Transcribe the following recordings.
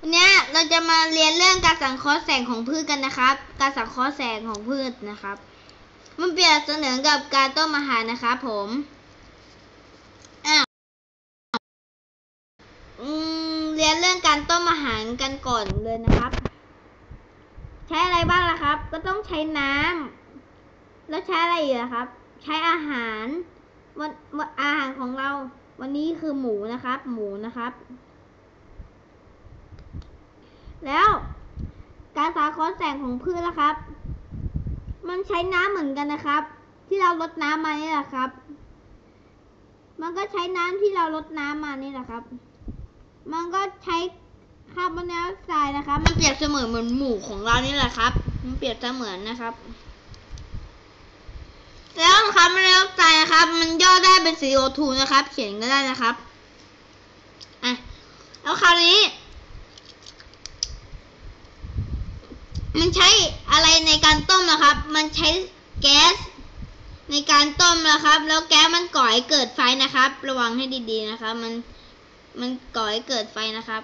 วันนี้เราจะมาเรียนเรื่องการสังเคราะห์แสงของพืชกันนะครับ การสังเคราะห์แสงของพืชนะครับ มันเปรียบเสมือนกับการต้มอาหารนะครับผมอ้าวอืมเรียนเรื่องการต้มอาหารกันก่อนเลยนะครับ ใช้อะไรบ้างล่ะครับ ก็ต้องใช้น้ำแล้วใช้อะไรอีกล่ะครับ ใช้อาหารวันอาหารของเรา วันนี้คือหมูนะครับ หมูนะครับ แล้ว การสาครแสงของพืชนะครับ มันใช้น้ำเหมือนกันนะครับ ที่เราลดน้ำมานี่แหละครับ มันก็ใช้น้ำที่เราลดน้ำมานี่แหละครับ มันก็ใช้คาร์บอนไดออกไซด์นะครับ มันเปรียบเสมือนเหมือนหมู่ของเรานี่แหละครับ มันเปรียบเสมือนนะครับแล้วคาร์บอนไดออกไซด์นะครับ มันย่อได้เป็น CO2 นะครับ เขียนก็ได้นะครับ อะ แล้วคราวนี้ มันใช้อะไรในการต้มนะครับ มันใช้แก๊สในการต้มนะครับ แล้วแก๊สมันก่อให้เกิดไฟนะครับ ระวังให้ดีๆนะครับ มันมันก่อให้เกิดไฟนะครับ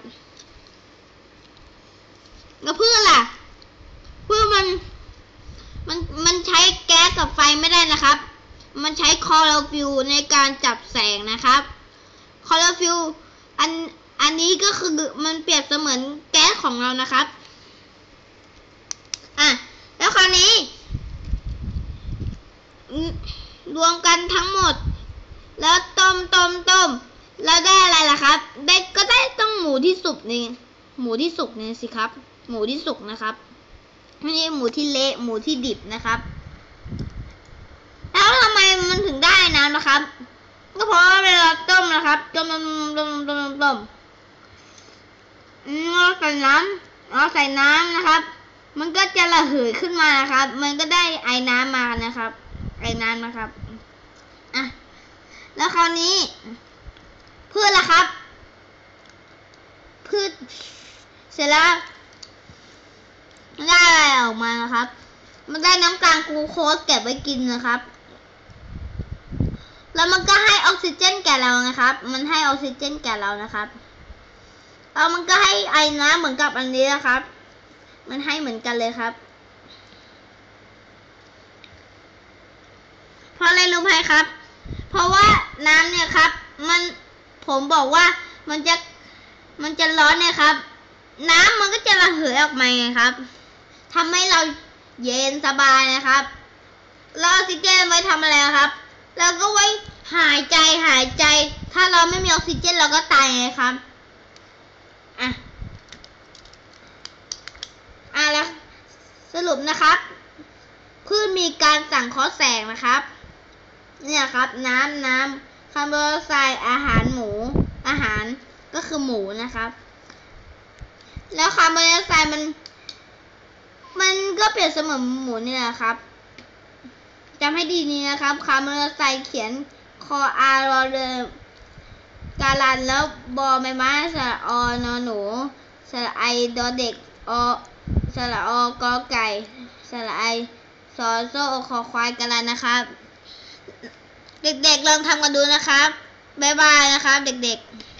แล้วพืชล่ะพืชมันมันมันใช้แก๊สกับไฟไม่ได้นะครับ มันใช้คอโรฟิลในการจับแสงนะครับ คอโรฟิลอันอันนี้ก็คือมันเปรียบเสมือนแก๊สของเรานะครับ อะ แล้วคราวนี้ รวมกันทั้งหมด แล้วต้มต้มต้มแล้วได้อะไรล่ะครับ ได้ก็ได้ต้องหมูที่สุกนี่หมูที่สุกนี่สิครับ หมูที่สุกนะครับไม่ใช่หมูที่เละหมูที่ดิบนะครับ แล้วทำไมมันถึงได้น้ำนะครับ ก็เพราะว่าเวลาต้มนะครับต้มต้มต้มต้มต้มเราใส่น้ำเราใส่น้ำนะครับ มันก็จะระเหยขึ้นมานะครับ มันก็ได้ไอ้น้ำมานะครับ ไอ้น้ำนะครับ อะ แล้วคราวนี้พืชละครับ พืชเสร็จแล้วได้อะไรออกมานะครับ มันได้น้ำตาลกลูโคสเก็บไว้กินนะครับ แล้วมันก็ให้ออกซิเจนแก่เรานะครับ มันให้ออกซิเจนแก่เรานะครับแล้วมันก็ให้ไอ้น้ำเหมือนกับอันนี้นะครับ มันให้เหมือนกันเลยครับ เพราะอะไรรู้ไหมครับ เพราะว่าน้ำเนี่ยครับ มันผมบอกว่ามันจะมันจะร้อนเนี่ยครับ น้ำมันก็จะระเหยออกมาไงครับทำให้เราเย็นสบายนะครับแล้วออกซิเจนไว้ทำอะไรครับเราก็ไว้หายใจหายใจ ถ้าเราไม่มีออกซิเจนเราก็ตายไงครับอะ อะแล้วส รุปนะครับพืชมีการสั่งเคราะห์แสงนะครับ เนี่ยครับ น้ำน้ำคาร์บอนไดออกไซด์อาหารหมู อาหารก็คือหมูนะครับ แล้วคาร์บอนไดออกไซด์มัน มันก็เปรียบเสมือนหมูนี่แหละครับจำให้ดีนี้นะครับคาร์บอนไดออกไซด์เขียนคออารอเดการันแล้วบอใบไม้สระออนอหนูสระไอดอเด็กอ สระอกอไก่ สระไอซอโซคอควายกันแล้วนะครับ เด็กๆลองทำกันดูนะครับ บ๊ายบายนะครับ เด็กๆ